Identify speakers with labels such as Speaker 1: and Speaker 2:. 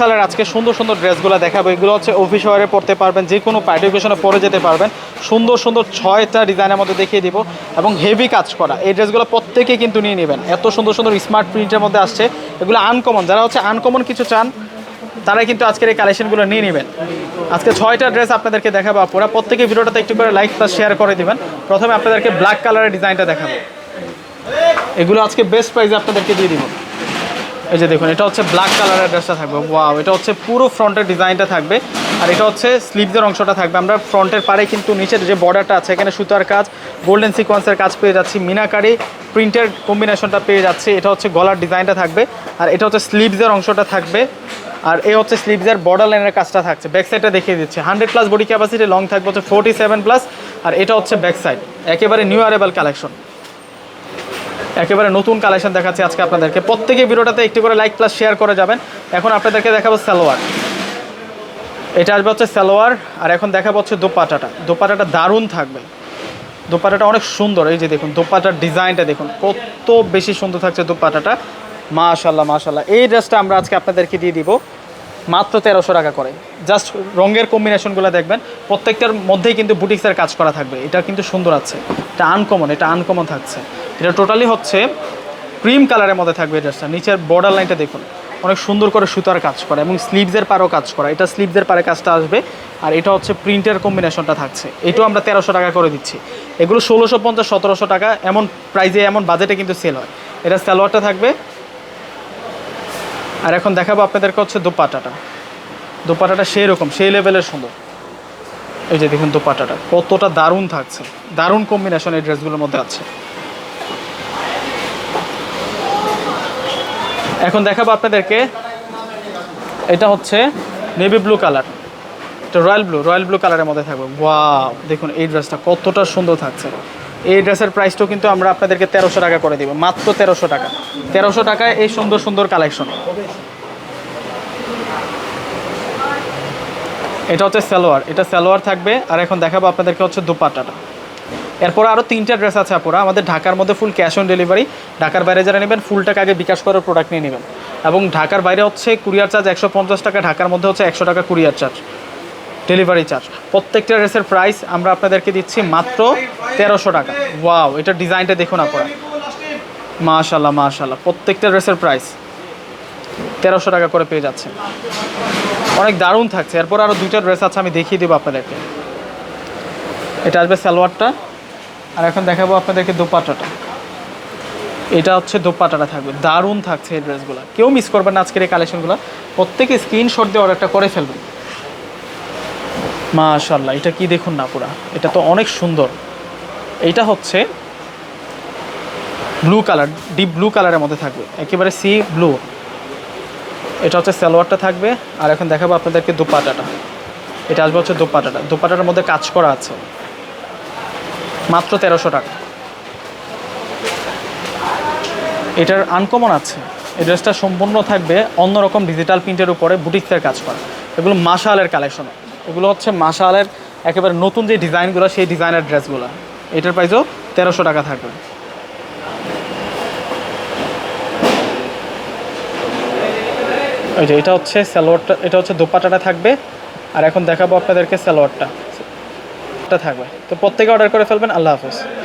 Speaker 1: সালের আজকে সুন্দর সুন্দর ড্রেসগুলো দেখাবো। এগুলো হচ্ছে অফিস ওয়ারে পড়তে পারবেন, যে কোনো পার্টি অকেশনে পরে যেতে পারবেন। সুন্দর সুন্দর ছয়টা ডিজাইনের মধ্যে দেখিয়ে দিব এবং হেভি কাজ করা। এই ড্রেসগুলো প্রত্যেকে কিন্তু নিয়ে নেবেন। এত সুন্দর সুন্দর স্মার্ট প্রিন্টের মধ্যে আসছে। এগুলো আনকমন যারা হচ্ছে আনকমন কিছু চান তারা কিন্তু আজকের এই কালেকশনগুলো নিয়ে নেবেন। আজকে ছয়টা ড্রেস আপনাদেরকে দেখাবো আপনারা প্রত্যেকে ভিডিওটাতে একটু করে লাইক প্লাস শেয়ার করে দিবেন। প্রথমে আপনাদেরকে ব্ল্যাক কালারের ডিজাইনটা দেখাবো। এগুলো আজকে বেস্ট প্রাইসে আপনাদেরকে দিয়ে দিব। এই যে দেখুন, এটা হচ্ছে ব্ল্যাক কালারের ড্রেসটা থাকবে। ওয়াও এটা হচ্ছে পুরো ফ্রন্টের ডিজাইনটা থাকবে। আর এটা হচ্ছে স্লিভসের অংশটা থাকবে। আমরা ফ্রন্টের পারে কিন্তু নিচের যে বর্ডারটা আছে, এখানে সুতার কাজ গোল্ডেন সিকোয়েন্সের কাজ পেয়ে যাচ্ছি। মিনাকারি প্রিন্টের কম্বিনেশনটা পেয়ে যাচ্ছে। এটা হচ্ছে গলার ডিজাইনটা থাকবে। আর এটা হচ্ছে স্লিভসের অংশটা থাকবে। আর এ হচ্ছে স্লিভসের বর্ডার লাইনের কাজটা থাকছে। ব্যাক সাইডটা দেখিয়ে দিচ্ছে। Hundred plus body capacity long থাকবে হচ্ছে ফোর্টি সেভেন প্লাস আর এটা হচ্ছে ব্যাক সাইড একেবারে নিউ অ্যারেবল কালেকশন একেবারে নতুন কালেকশন দেখাচ্ছি আজকে আপনাদেরকে। প্রত্যেকে ভিডিওটাতে একটু করে লাইক প্লাস শেয়ার করে যাবেন। এখন আপনাদেরকে দেখাবো সালোয়ার। এটা আসবে হচ্ছে সালোয়ার, আর এখন দেখাবো হচ্ছে দোপাটাটা। দোপাটাটা দারুণ থাকবে। দোপাটাটা অনেক সুন্দর। এই যে দেখুন, দোপাটার ডিজাইনটা দেখুন, কত বেশি সুন্দর থাকছে দোপাটাটা। মাশাল্লাহ মাশাল্লাহ এই ড্রেসটা আমরা আজকে আপনাদেরকে দিয়ে দিব মাত্র তেরোশো টাকা করে। জাস্ট রঙের কম্বিনেশনগুলো দেখবেন, প্রত্যেকটার মধ্যেই কিন্তু বুটিক্সের কাজ করা থাকবে। এটা কিন্তু সুন্দর আছে। এটা আনকমন এটা আনকমন থাকছে। এটা টোটালি হচ্ছে ক্রিম কালারের মধ্যে থাকবে ড্রেসটা নিচের বর্ডার লাইনটা দেখুন। অনেক সুন্দর করে সুতার কাজ করা এবং স্লিভসের পারেও কাজ করা। এটা স্লিভসের পারে কাজটা আসবে আর এটা হচ্ছে প্রিন্টের কম্বিনেশনটা থাকছে। এটাও আমরা তেরোশো টাকা করে দিচ্ছি। এগুলো ষোলোশো, পঞ্চাশ, সতেরোশো টাকা, এমন প্রাইজে এমন বাজেটে কিন্তু সেল হয়। এটা স্যালোয়ারটা থাকবে। আর এখন দেখাবো আপনাদেরকে হচ্ছে দোপাটাটা। দোপাটাটা সেই রকম সেই লেভেলের সুন্দর। এই যে দেখুন দোপাটাটা, কতটা দারুণ থাকছে। দারুণ কম্বিনেশন এই ড্রেসগুলোর মধ্যে আছে। এখন দেখাবো আপনাদেরকে। এটা হচ্ছে নেভি ব্লু কালার এটা রয়্যাল ব্লু রয়্যাল ব্লু কালারের মধ্যে থাকবে। ওয়াও দেখুন, এই ড্রেসটা কতটা সুন্দর থাকছে। এই ড্রেসের প্রাইসটাও কিন্তু আমরা আপনাদেরকে তেরোশো টাকা করে দিব, মাত্র তেরোশো টাকা। তেরোশো টাকায় এই সুন্দর সুন্দর কালেকশন এটা হচ্ছে সালোয়ার। এটা সালোয়ার থাকবে, আর এখন দেখাবো আপনাদেরকে হচ্ছে দুপাট্টাটা। এরপর আরও তিনটা ড্রেস আছে আপুরা। আমাদের ঢাকার মধ্যে ফুল ক্যাশ অন ডেলিভারি ঢাকার বাইরে যারা নেবেন ফুল টাকা আগে বিকাশ করার প্রোডাক্ট নিয়ে নেবেন। এবং ঢাকার বাইরে হচ্ছে কুরিয়ার চার্জ একশো পঞ্চাশ টাকা, ঢাকার মধ্যে হচ্ছে একশো টাকা কুরিয়ার চার্জ ডেলিভারি চার্জ প্রত্যেকটা ড্রেসের প্রাইস আমরা আপনাদেরকে দিচ্ছি মাত্র তেরোশো টাকা। ওয়াও এটা ডিজাইনটা দেখুন আপনারা মাশাল্লাহ মাশাল্লাহ প্রত্যেকটা ড্রেসের প্রাইস তেরোশো টাকা করে পেয়ে যাচ্ছে অনেক দারুণ থাকছে। এরপর আরও দুইটা ড্রেস আছে, আমি দেখিয়ে দেবো আপনাদেরকে। এটা আসবে সালোয়ারটা। আর এখন দেখাবো আপনাদেরকে দোপাট্টাটা। এটা হচ্ছে দোপাট্টাটা থাকবে, দারুণ থাকছে এই ড্রেসগুলো। কেউ মিস করবেন না আজকের এই কালেকশনগুলো প্রত্যেকে স্ক্রিনশট দিয়ে অর্ডারটা করে ফেলবেন। মাশাল্লাহ এটা কি দেখুন না পুরা? এটা তো অনেক সুন্দর। এইটা হচ্ছে ব্লু কালার ডিপ ব্লু কালারের মধ্যে থাকবে। একেবারে সি ব্লু এটা হচ্ছে সালোয়ারটা থাকবে। আর এখন দেখাবো আপনাদেরকে দোপাটাটা এটা আসবে হচ্ছে দোপাটাটা দোপাটার মধ্যে কাজ করা আছে। মাত্র তেরোশো টাকা। এটার আনকমন আছে। এই ড্রেসটা সম্পূর্ণ থাকবে অন্যরকম ডিজিটাল প্রিন্টের উপরে বুটিক্সের কাজ করা। এগুলো মাশালের কালেকশন এগুলো হচ্ছে মাশালের একেবারে নতুন যে ডিজাইনগুলো, সেই ডিজাইনের ড্রেসগুলো এটার প্রাইসও তেরোশো টাকা থাকবে। ওই যে এটা হচ্ছে সালোয়ারটা, এটা হচ্ছে দোপাটাটা থাকবে। আর এখন দেখাবো আপনাদেরকে সালোয়ারটা। এটা থাকবে। তো প্রত্যেকে অর্ডার করে ফেলবেন। আল্লাহ হাফেজ।